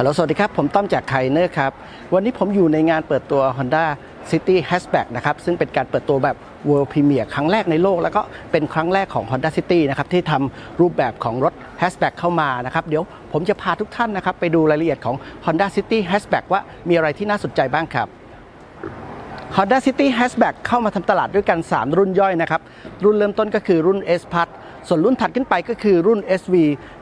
ฮัลโหลสวัสดีครับ ผมต้อมจากไคเนอร์ครับ วันนี้ผมอยู่ในงานเปิดตัว Honda City Hatchback นะครับ ซึ่งเป็นการเปิดตัวแบบ World Premier ครั้งแรกในโลก แล้วก็เป็นครั้งแรกของ Honda City นะครับ ที่ทำรูปแบบของรถ Hatchback เข้ามานะครับ เดี๋ยวผมจะพาทุกท่านนะครับ ไปดูรายละเอียดของ Honda City Hatchback ว่ามีอะไรที่น่าสนใจบ้างครับ Honda City Hatchback เข้ามาทำตลาดด้วยกัน 3 รุ่นย่อยนะครับ รุ่นเริ่มต้นก็คือรุ่น S Plus ส่วนรุ่นถัดขึ้นไปก็คือรุ่น SV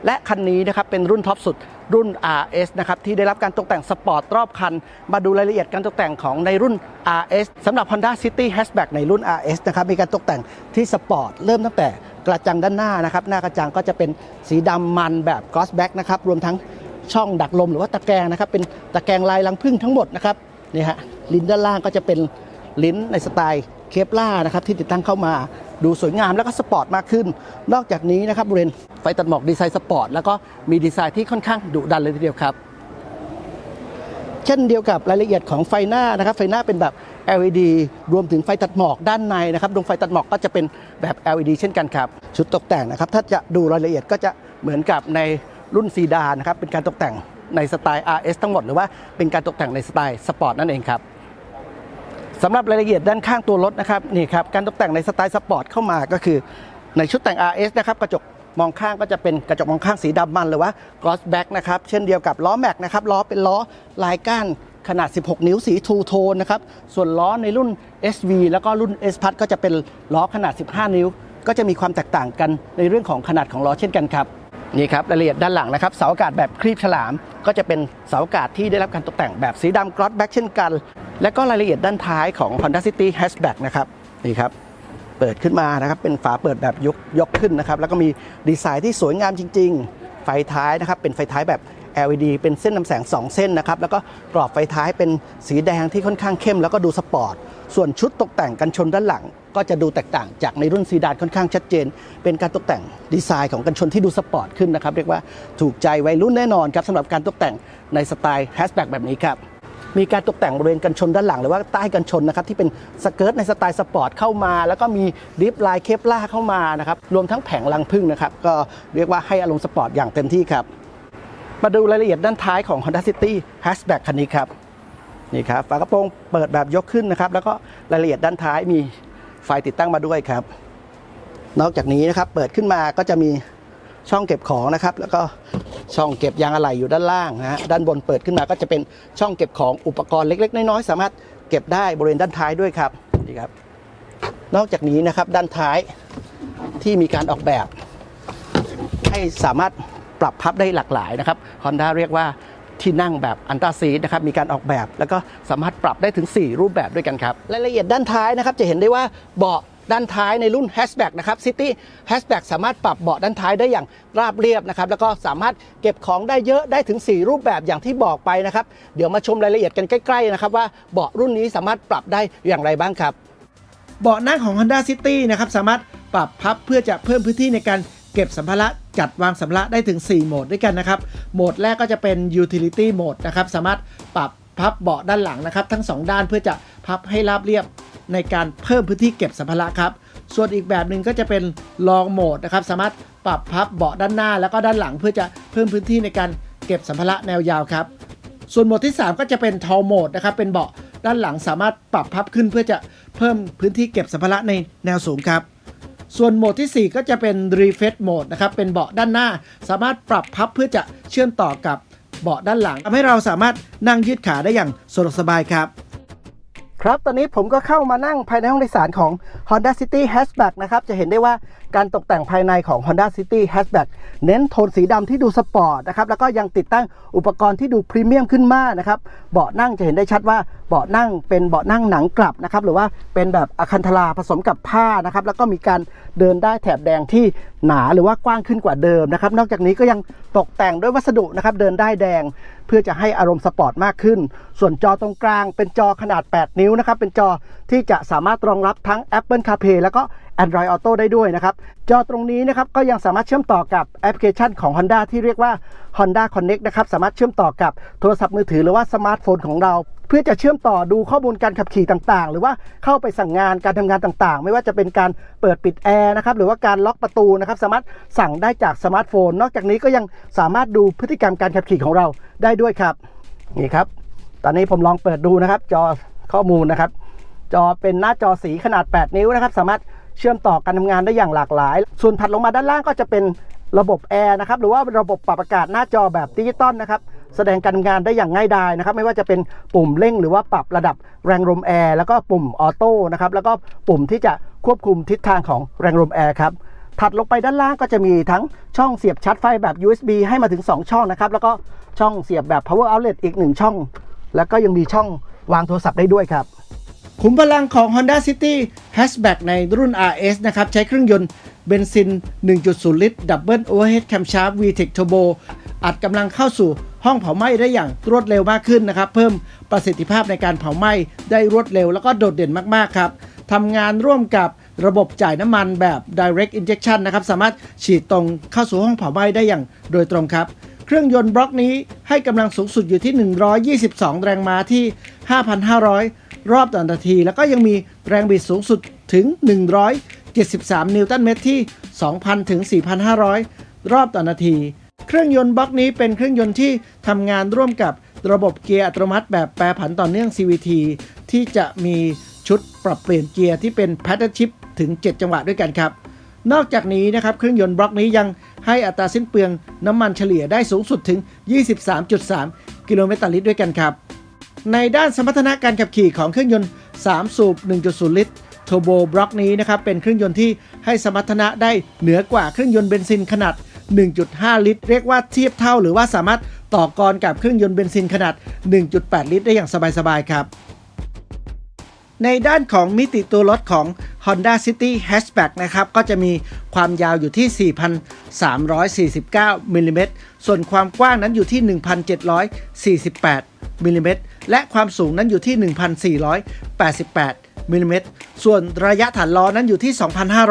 และคันนี้นะครับเป็นรุ่นท็อปสุดรุ่น RS นะครับที่ได้รับการตกแต่งสปอร์ตรอบคัน มาดูรายละเอียดการตกแต่งของในรุ่น RS สำหรับ Honda City Hatchback ในรุ่น RS นะครับมีการตกแต่งที่สปอร์ตเริ่มตั้งแต่กระจังด้านหน้านะครับหน้ากระจังก็จะเป็นสีดำมันแบบ Gloss Black นะครับรวมทั้งช่องดักลมหรือว่าตะแกรงนะครับเป็นตะแกรงลายลังพึ่งทั้งหมดนะครับนี่ฮะลิ้นด้านล่างก็จะเป็นลิ้นในสไตล์เคปล่านะครับที่ติดตั้งเข้ามา ดูสวยงามแล้วก็สปอร์ตมากขึ้น นอกจากนี้นะครับบริเวณไฟตัดหมอกดีไซน์สปอร์ตแล้วก็มีดีไซน์ที่ค่อนข้างดุดันเลยทีเดียวครับ เช่นเดียวกับรายละเอียดของไฟหน้านะครับ ไฟหน้าเป็นแบบ LED รวมถึงไฟตัดหมอกด้านในนะครับดวงไฟตัดหมอกก็จะเป็นแบบ LED เช่นกันครับ ชุดตกแต่งนะครับ ถ้าจะดูรายละเอียดก็จะเหมือนกับในรุ่นซีดานนะครับ เป็นการตกแต่งในสไตล์ RS ทั้งหมด หรือว่าเป็นการตกแต่งในสไตล์สปอร์ตนั่นเองครับ สำหรับรายละเอียดด้านข้างตัวรถนะครับนี่ครับการตกแต่งในสไตล์สปอร์ตเข้ามาก็คือ ในชุดแต่ง RS นะครับกระจกมองข้างก็จะเป็นกระจกมองข้างสีดำมันหรือว่า gloss black นะครับเช่นเดียวกับล้อแม็กนะครับล้อเป็นล้อลายก้านขนาด 16 นิ้วสีทูโทนนะครับส่วนล้อในรุ่น SV แล้วก็รุ่น S Plus ก็จะเป็นล้อขนาด 15 นิ้ว ก็จะมีความแตกต่างกันในเรื่องของขนาดของล้อเช่นกันครับ นี่ครับรายละเอียดด้านหลังนะครับเสาอากาศแบบครีบฉลาม ก็จะเป็นเสาอากาศที่ได้รับการตกแต่งแบบสีดำกรอสแบ็กเช่นกัน และก็รายละเอียดด้านท้ายของ Honda City Hatchback นะครับนี่ครับเปิดขึ้นมานะครับเป็นฝาเปิดแบบยกยกขึ้นนะครับแล้วก็มีดีไซน์ที่สวยงามจริง ๆ ไฟท้ายนะครับเป็นไฟท้ายแบบ LED เป็นเส้นนำแสง 2 เส้นนะครับแล้วก็กรอบไฟท้ายเป็นสีแดงที่ค่อนข้างเข้ม แล้วก็ดูสปอร์ตส่วนชุดตกแต่งกันชนด้านหลัง ก็จะดูแตกต่างจากในรุ่นซีดานค่อนข้างชัดเจน เป็นการตกแต่งดีไซน์ของกันชนที่ดูสปอร์ตขึ้นนะครับเรียกว่าถูกใจวัยรุ่นแน่นอนครับสำหรับการตกแต่งในสไตล์แฮชแบ็กแบบนี้ครับมีการตกแต่งบริเวณกันชนด้านหลังหรือว่าใต้กันชนนะครับที่เป็นสเกิร์ตในสไตล์สปอร์ตเข้ามา แล้วก็มีดิฟลายเคปล่าเข้ามานะครับรวมทั้งแผงลังพึ่งนะครับก็เรียกว่าให้อารมณ์สปอร์ตอย่างเต็มที่ครับ มาดูรายละเอียดด้านท้ายของ Honda City Hatchback คันนี้ครับนี่ครับฝากระโปรงเปิดแบบยกขึ้นนะครับ แล้วก็รายละเอียดด้านท้ายมีไฟติดตั้งมาด้วยครับ นอกจากนี้นะครับเปิดขึ้นมาก็จะมีช่องเก็บของนะครับ แล้วก็ช่องเก็บยางอะไหล่อยู่ด้านล่างนะฮะด้านบนเปิดขึ้นมาก็จะเป็นช่องเก็บของอุปกรณ์เล็ก ๆ น้อยๆสามารถเก็บได้บริเวณด้านท้ายด้วยครับนี่ครับ นอกจากนี้นะครับด้านท้ายที่มีการออกแบบ ให้สามารถ ปรับพับได้หลากหลายนะครับ Honda เรียกว่าที่นั่งแบบอันตราซีนะครับมีการออกแบบ แล้วก็สามารถปรับได้ถึง 4 รูปแบบด้วยกันครับรายละเอียดด้านท้ายนะครับจะเห็นได้ว่าเบาะด้านท้ายในรุ่น Hatchback นะครับ City Hatchback สามารถปรับเบาะด้านท้ายได้อย่างราบเรียบนะครับแล้วก็สามารถเก็บของได้เยอะได้ถึง 4 รูปแบบอย่างที่บอกไปนะครับ เดี๋ยวมาชมรายละเอียดกันใกล้ๆนะครับว่าเบาะรุ่นนี้สามารถปรับได้อย่างไรบ้างครับ เบาะนั่งของ Honda City นะครับสามารถปรับพับเพื่อจะเพิ่มพื้นที่ในการเก็บสัมภาระ จัดวางสัมภาระได้ถึง 4 โหมดด้วยกันนะครับ โหมดแรกก็จะเป็น Utility Mode นะครับ สามารถปรับพับเบาะด้านหลังนะครับ ทั้ง 2 ด้านเพื่อจะพับให้ราบเรียบในการเพิ่มพื้นที่เก็บสัมภาระครับ ส่วนอีกแบบหนึ่งก็จะเป็น Long Mode นะครับ สามารถปรับพับเบาะด้านหน้าแล้วก็ด้านหลังเพื่อจะเพิ่มพื้นที่ในการเก็บสัมภาระแนวยาวครับ ส่วนโหมดที่ 3 ก็จะเป็น Tall Mode นะครับ เป็นเบาะด้านหลังสามารถปรับพับขึ้นเพื่อจะเพิ่มพื้นที่เก็บสัมภาระในแนวสูงครับ ส่วนโหมดทีสี่ 4 ก็จะเป็น Refresh Mode นะครับ เป็นเบาะด้านหน้า สามารถปรับพับเพื่อจะเชื่อมต่อกับเบาะด้านหลังทำให้เราสามารถนั่งยืดขาได้อย่างสะดวกสบายครับ ครับตอนนี้ผมก็เข้ามานั่งภายในห้องโดยสารของ Honda City Hatchback นะครับ จะเห็นได้ว่าการตกแต่งภายในของ Honda City Hatchback เน้นโทนสีดำที่ดูสปอร์ตนะครับ แล้วก็ยังติดตั้งอุปกรณ์ที่ดูพรีเมียมขึ้นมากนะครับ เบาะนั่งจะเห็นได้ชัดว่าเบาะนั่งเป็นเบาะนั่งหนังกลับนะครับ หรือว่าเป็นแบบอะคันธลาผสมกับผ้านะครับ แล้วก็มีการเดินได้แถบแดงที่หนาหรือว่ากว้างขึ้นกว่าเดิมนะครับ นอกจากนี้ก็ยังตกแต่งด้วยวัสดุนะครับ เดินได้แดง เพื่อจะให้อารมณ์สปอร์ตมากขึ้น ส่วนจอตรงกลางเป็นจอขนาด 8 นิ้วนะครับ เป็นจอที่จะสามารถรองรับทั้ง Apple CarPlay แล้วก็ Android Auto ได้ด้วยนะครับ จอตรงนี้นะครับก็ยังสามารถเชื่อมต่อกับแอปพลิเคชันของ Honda ที่เรียกว่า Honda Connect นะครับ สามารถเชื่อมต่อกับโทรศัพท์มือถือหรือว่าสมาร์ทโฟนของเรา เพื่อจะเชื่อมต่อดูข้อมูลการขับขี่ต่างๆ หรือว่าเข้าไปสั่งงานการทำงานต่างๆ ไม่ว่าจะเป็นการเปิดปิดแอร์นะครับหรือว่าการล็อกประตูนะครับสามารถสั่งได้จากสมาร์ทโฟน นอกจากนี้ก็ยังสามารถดูพฤติกรรมการขับขี่ของเราได้ด้วยครับนี่ครับ ตอนนี้ผมลองเปิดดูนะครับจอ ข้อมูลนะครับ จอเป็นหน้าจอสีขนาด 8 นิ้วนะครับ สามารถเชื่อมต่อการทำงานได้อย่างหลากหลาย ส่วนถัดลงมาด้านล่างก็จะเป็นระบบแอร์นะครับหรือว่าระบบปรับอากาศหน้าจอแบบดิจิตอลนะครับแสดงการทำงานได้อย่างง่ายดายนะครับ ไม่ว่าจะเป็นปุ่มเร่งหรือว่าปรับระดับแรงลมแอร์แล้วก็ปุ่มออโต้นะครับแล้วก็ปุ่มที่จะควบคุมทิศทางของแรงลมแอร์ครับถัดลงไปด้านล่างก็จะมีทั้งช่องเสียบชาร์จไฟแบบ USB ให้มาถึง 2 ช่องนะครับ แล้วก็ช่องเสียบแบบ power outlet อีก 1 ช่อง แล้วก็ยังมีช่อง วางโทรศัพท์ได้ด้วยครับ ขุมพลังของ Honda City Hatchback ในรุ่น RS นะครับ ใช้เครื่องยนต์เบนซิน 1.0 ลิตร Double Overhead Camshaft VTEC Turbo อัดกำลังเข้าสู่ห้องเผาไหม้ได้อย่างรวดเร็วมากขึ้นนะครับ เพิ่มประสิทธิภาพในการเผาไหม้ได้รวดเร็ว แล้วก็โดดเด่นมากๆครับทำงานร่วมกับระบบจ่ายน้ำมันแบบ Direct Injection นะครับ สามารถฉีดตรงเข้าสู่ห้องเผาไหม้ได้อย่างโดยตรงครับ เครื่องยนต์บล็อกนี้ให้กำลังสูงสุดอยู่ที่ 122 แรงม้าที่ 5,500 รอบต่อนาที แล้วก็ยังมีแรงบิดสูงสุดถึง 173 นิวตันเมตรที่ 2,000 ถึง 4,500 รอบต่อนาที เครื่องยนต์บล็อกนี้เป็นเครื่องยนต์ที่ทำงานร่วมกับระบบเกียร์อัตโนมัติแบบแปรผันต่อเนื่อง CVT ที่จะมีชุดปรับเปลี่ยนเกียร์ที่เป็น Pattern Shift ถึง 7 จังหวะด้วยกันครับ นอกจากนี้นะครับเครื่องยนต์บล็อกนี้ยัง ให้อัตราสิ้นเปลืองน้ำมันเฉลี่ยได้สูงสุดถึง 23.3 กิโลเมตรต่อลิตรด้วยกันครับ ในด้านสมรรถนะการขับขี่ของเครื่องยนต์ 3 สูบ 1.0 ลิตร t ท r b o บล็อกนี้นะครับเป็นเครื่องยนต์ที่ให้สมรรถนะได้เหนือกว่าเครื่องยนต์เบนซินขนาด 1.5 ลิตร เรียกว่าเทียบเท่าหรือว่าสามารถต่อกรกับเครื่องยนต์เบนซินขนาด 1.8 ลิตร ได้อย่างสบายๆครับ ในด้านของมิติตัวรถของ Honda City Hatchback นะครับ ก็จะมีความยาวอยู่ที่ 4,349มิลลิเมตรส่วนความกว้างนั้นอยู่ที่ 1,748มิลลิเมตรและความสูงนั้นอยู่ที่ 1,488มิลลิเมตรส่วนระยะฐานล้อนั้นอยู่ที่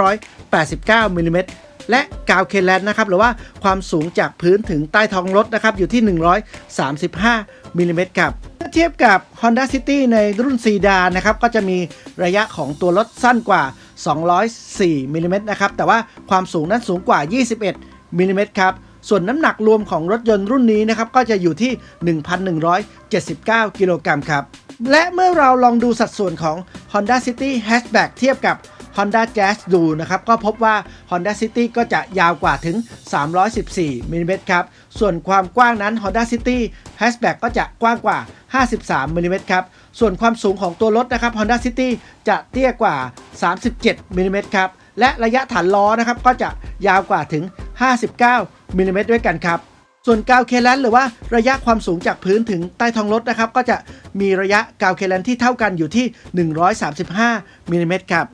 2,589มิลลิเมตรและกาวเคแลนนะครับหรือว่าความสูงจากพื้นถึงใต้ท้องรถนะครับอยู่ที่ 135มิลลิเมตรครับ เทียบกับ Honda City ในรุ่นซีดานนะครับ ก็จะมีระยะของตัวรถสั้นกว่า 204มิลลิเมตรนะครับ แต่ว่าความสูงนั้นสูงกว่า 21มิลลิเมตรครับ ส่วนน้ำหนักรวมของรถยนต์รุ่นนี้นะครับ ก็จะอยู่ที่ 1,179 กิโลกรัมครับ และเมื่อเราลองดูสัดส่วนของ Honda City Hatchback เทียบกับ Honda Jazz ดูนะครับ ก็พบว่า Honda City ก็จะยาวกว่าถึง 314มิลลิเมตรครับ ส่วนความกว้างนั้น Honda City Hatchback ก็จะกว้างกว่า 53มิลลิเมตรครับ ส่วนความสูงของตัวรถนะครับ Honda City จะเตี้ยกว่า 37มิลลิเมตรครับ และระยะฐานล้อนะครับก็จะยาวกว่าถึง 59มิลลิเมตรด้วยกันครับส่วนกาวเคแลนหรือว่าระยะความสูงจากพื้นถึงใต้ท้องรถนะครับ ก็จะมีระยะกาวเคแลนที่เท่ากันอยู่ที่ 135มิลลิเมตรครับ